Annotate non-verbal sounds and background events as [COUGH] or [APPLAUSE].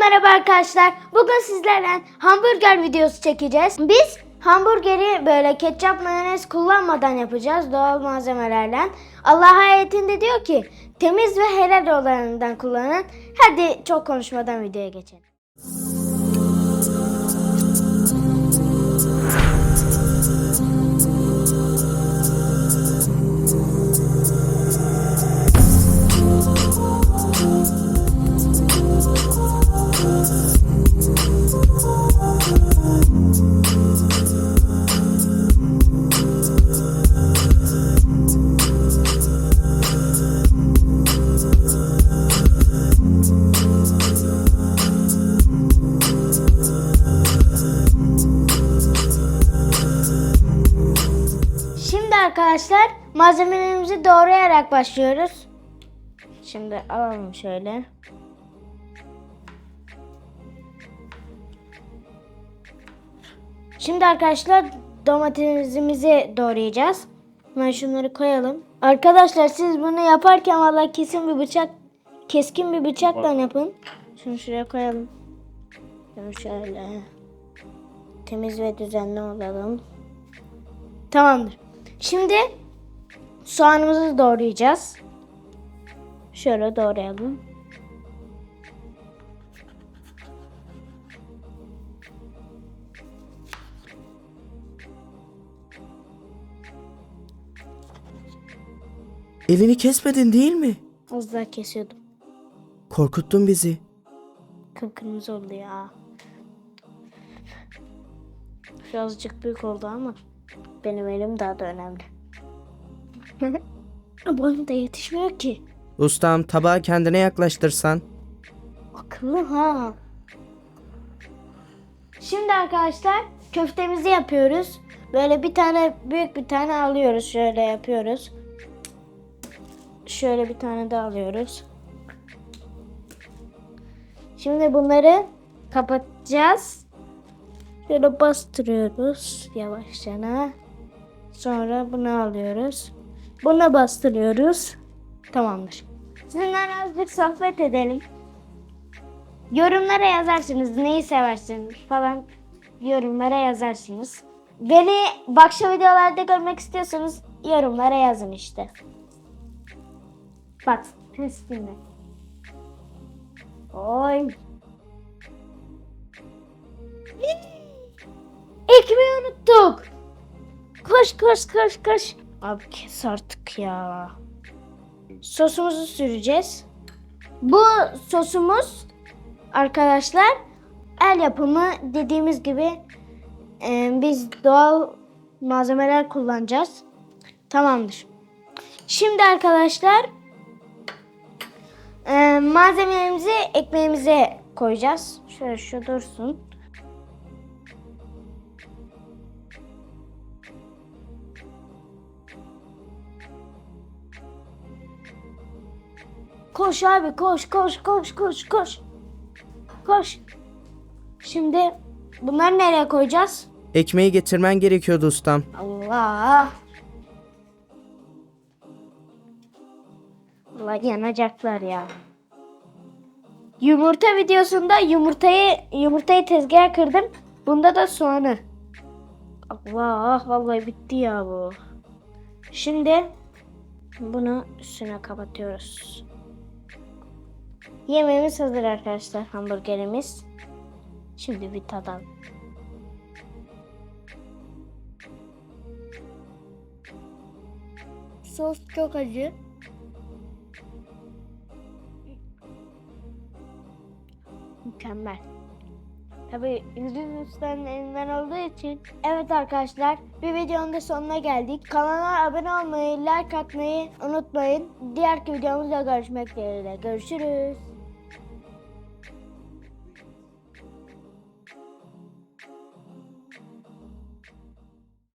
merhaba arkadaşlar. Bugün sizlerle hamburger videosu çekeceğiz. Biz hamburgeri böyle ketçap mayonez kullanmadan yapacağız doğal malzemelerle. Allah ayetinde diyor ki temiz ve helal olanından kullanın. Hadi çok konuşmadan videoya geçelim. Arkadaşlar malzemelerimizi doğrayarak başlıyoruz. Şimdi alalım şöyle. Şimdi arkadaşlar domatesimizi doğrayacağız. Hemen şunları koyalım. Arkadaşlar siz bunu yaparken vallahi kesin bir bıçak keskin bir bıçakla yapın. Şunu şuraya koyalım. Şunu şöyle. Temiz ve düzenli olalım. Tamamdır. Şimdi soğanımızı doğrayacağız. Şöyle doğrayalım. Elini kesmedin değil mi? Az daha kesiyordum. Korkuttun bizi. Kıpkırmızı oldu ya. Birazcık büyük oldu ama benim elim daha da önemli. [LAUGHS] Boyum da yetişmiyor ki. Ustam tabağı kendine yaklaştırsan. Akıllı ha. Şimdi arkadaşlar köftemizi yapıyoruz. Böyle bir tane büyük bir tane alıyoruz. Şöyle yapıyoruz. Şöyle bir tane de alıyoruz. Şimdi bunları kapatacağız. Şöyle bastırıyoruz yavaşça. Sonra bunu alıyoruz. Bunu bastırıyoruz. Tamamdır. Sizinle azıcık sohbet edelim. Yorumlara yazarsınız neyi seversiniz falan yorumlara yazarsınız. Beni bakşa videolarda görmek istiyorsanız yorumlara yazın işte. Bak ses dinle. Oy. Ekmeği unuttuk. Koş koş koş koş. Abi kes artık ya. Sosumuzu süreceğiz. Bu sosumuz arkadaşlar el yapımı dediğimiz gibi e, biz doğal malzemeler kullanacağız. Tamamdır. Şimdi arkadaşlar e, malzemelerimizi ekmeğimize koyacağız. Şöyle şu dursun. Koş abi koş koş koş koş koş. Koş. Şimdi bunları nereye koyacağız? Ekmeği getirmen gerekiyordu ustam. Allah. Allah yanacaklar ya. Yumurta videosunda yumurtayı yumurtayı tezgaha kırdım. Bunda da soğanı. Allah vallahi bitti ya bu. Şimdi bunu üstüne kapatıyoruz. Yemeğimiz hazır arkadaşlar hamburgerimiz. Şimdi bir tadalım. Sos çok acı. Mükemmel. Tabii yüzün ustanın elinden olduğu için. Evet arkadaşlar bir videonun da sonuna geldik. Kanala abone olmayı, like atmayı unutmayın. Diğer videomuzda görüşmek dileğiyle. Görüşürüz.